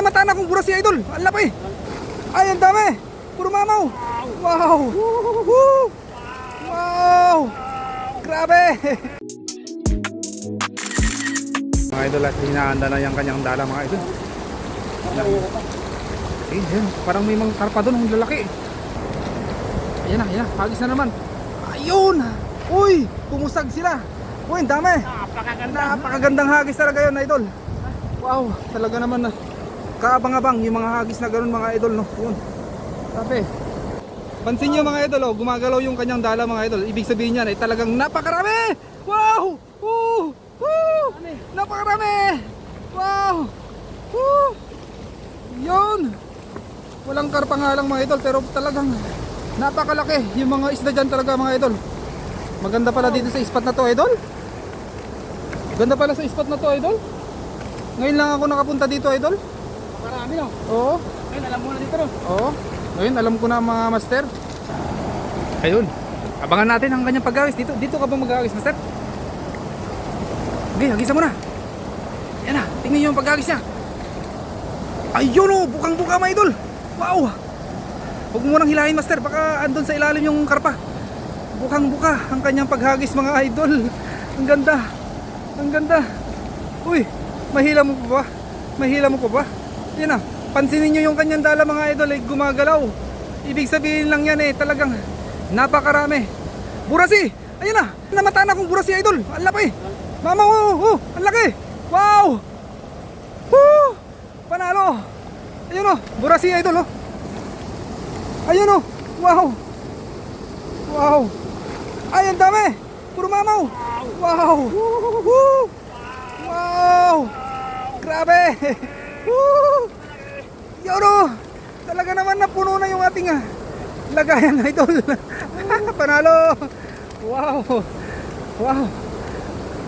namataan akong burasi idol. Ang laki. Ay, ang dami. Puro mamaw. Wow. Woo. Wow. Grabe. Mga idol at hinaanda na yung kanyang dala mga idol. Eh, yan. Parang may mga karpa doon, ang lalaki. Ayan na, ayan na. Hagis na naman. Ayun! Uy! Pumusag sila. Uy, ang dami. Napakaganda. Napakagandang hagis talaga yun, idol. Wow, talaga naman na. Kaabang-abang yung mga hagis na ganun mga idol, no? Yun. Sabi. Pansin nyo mga idol, oh, gumagalaw yung kanyang dala mga idol. Ibig sabihin yan ay talagang napakarami! Wow! Woo! Woo! Napakarami! Wow! Woo! Yun! Walang karpa nga lang mga idol pero talagang napakalaki yung mga isda dyan talaga mga idol. Maganda pala dito sa spot na to idol. Ganda pala sa spot na to idol. Ngayon lang ako nakapunta dito idol. Marami no. Oo. Ayun, alam mo na dito no. Oo. Ngayon alam ko na mga master. Ayun. Abangan natin ang kanyang pagkawis dito. Dito ka ba magkawis master? Okay, hagisan mo na. Yan na, tingnan yung pagkawis niya. Ayun oh, bukang-buka mga idol. Wow. Huwag mo nang hilahin master, baka andun sa ilalim yung karpa. Bukang-buka ang kanyang paghagis mga idol. Ang ganda. Ang ganda. Uy, mahila mo pa ba? Mahila mo pa ba? Yan na, pansinin nyo yung kanyang dala mga idol ay gumagalaw. Ibig sabihin lang yan eh, talagang napakarami. Burasi! Ayun na, namataan akong burasi idol. Ang laki. Mama, oh, oh, ang laki. Wow! Woo! Panalo! Ayun oh, burasi idol oh. Ayun oh, wow! Wow! Ay, ang dami! Puro mamaw! Wow! Woo! Wow! Grabe! Woo! Talaga naman na puno na yung ating ah, lagayan idol. Panalo! Wow! Wow!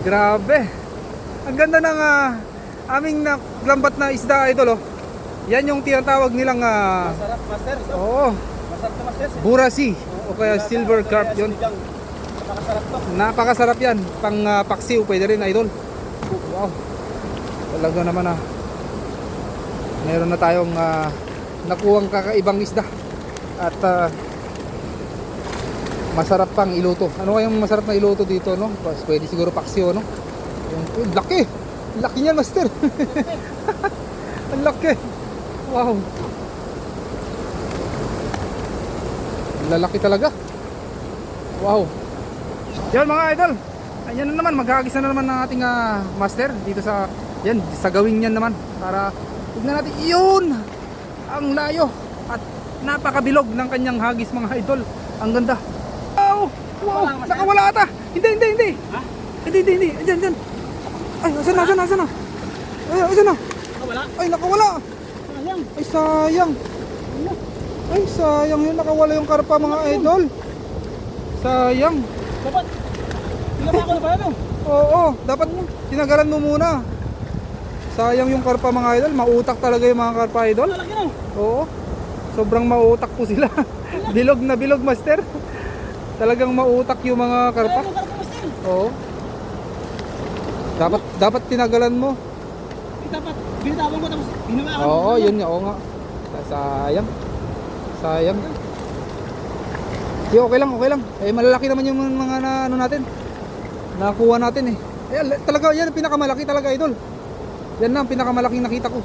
Grabe! Ang ganda ng ah, aming naglambat na isda idol oh. Yan yung tinatawag nilang ah, Masarap master. So, oo, masarap to master. burasi o kaya silver carp yun. Napakasarap to. Napakasarap yan. Pang ah, paksiw pwede rin idol. Wow. Talaga naman ah. Meron na tayong ah, nakuhang kakaibang isda. At ah, masarap pang iluto. Ano kayang masarap na iluto dito no? Pas- Pwede siguro paksiw no? Yung, laki! Laki niyan master! Ang laki! Wow! Lalaki talaga. Wow! Yan mga idol. Ayan na naman, maghagis na naman ng ating ah, master dito sa yan, sa gawing yan naman para tignan natin yun. Ang layo at napakabilog ng kanyang hagis mga idol. Ang ganda. Wow! Wow! Nakawala? Nakawala ata. Hindi, hindi, hindi. Ha? Hindi, hindi, hindi. Diyan, diyan. Ay, asan na, asan na, asan na? Ay, asan na? Ah, wala. Ay, nakawala. Sayang. Ay, sayang. Ay, sayang yun. Nakawala yung karpa mga idol. Sayang. Dapat. Tingnan mo ako na ba ano? Oo, dapat tinagalan mo muna. Sayang yung karpa mga idol, mautak talaga yung mga karpa idol. Malaki no. Oo. Sobrang mautak po sila. bilog na bilog, master. Talagang mautak yung mga karpa. Oo. Dapat dapat tinagalan mo. Eh, Dapat. Binitawan ko tapos hinawakan ko. Oo, yun nga, oo nga. Sayang. Sayang. Di okay lang, okay lang. Eh malalaki naman yung mga na, ano natin. Nakuha natin eh. Eh, talaga yan pinakamalaki talaga idol. Yan na ang pinakamalaking nakita ko.